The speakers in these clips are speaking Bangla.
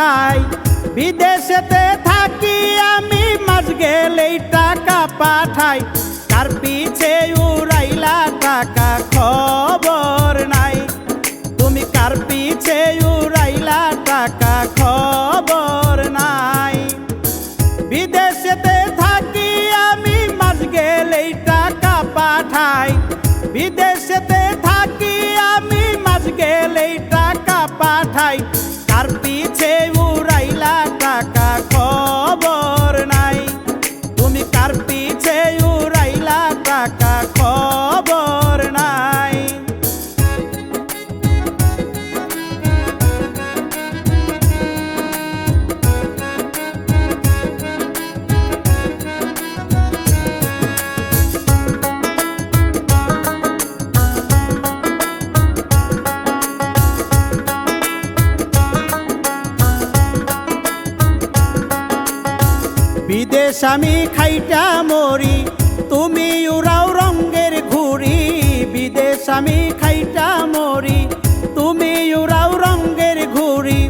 পাঠাই বিদেশেতে থাকি আমি, মাস গেলেই টাকা পাঠাই। তার পিছে উড়াইলা টাকা খবর নাই। তুমি কার পিছে উড়াইলা টাকা খবর নাই। বিদেশেতে থাকি আমি, মাস গেলেই টাকা পাঠাই। বিদেশেতে থাকি বিদেশ আমি খাইটা মরি, তুমি উড়াও রঙ্গের ঘুড়ি, বিদেশ আমি খাইটা মরি, তুমি উড়াও রঙ্গের ঘুড়ি।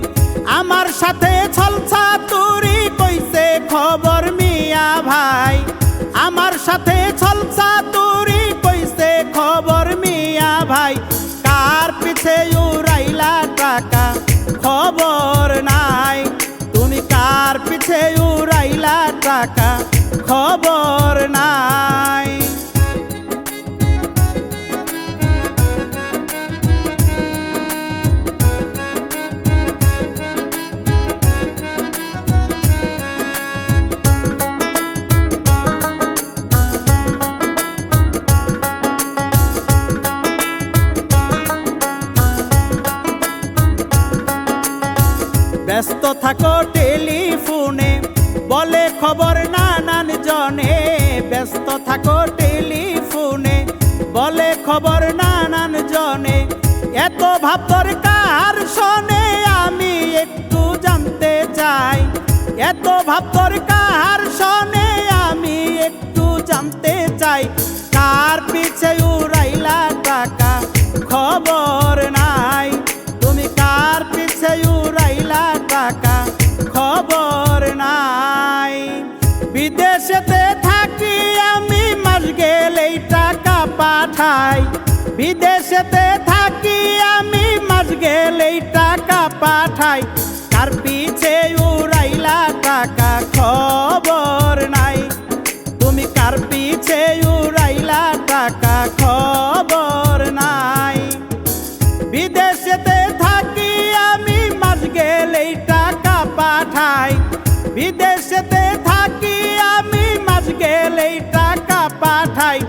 আমার সাথে ছলছা তুরি কইছে খবর মিয়া ভাই, আমার সাথে ছলছা তুরি কইছে খবর মিয়া ভাই, কার পিছে উড়াইলা টাকা? খবর খবর নাই। ব্যস্ত থাকো টেলিফোনে বলে খবর ব্যস্ত থাকো টেলিফোনে, বলে খবর নানান জনে এত ভাব দরকার শোনে, আমি একটু জানতে চাই। এত ভাব কার শোনে, আমি একটু জানতে চাই। কার পিছে পাঠাই বিদেশেতে থাকি আমি, মাস গেলেই টাকা পাঠাই। কার পিছে উড়াইলা টাকা খবর নাই? তুমি কার পিছে উড়াইলা টাকা খবর নাই? বিদেশেতে থাকি আমি, মাস গেলেই টাকা পাঠাই। বিদেশেতে থাকি আমি, মাস গেলেই টাকা পাঠাই।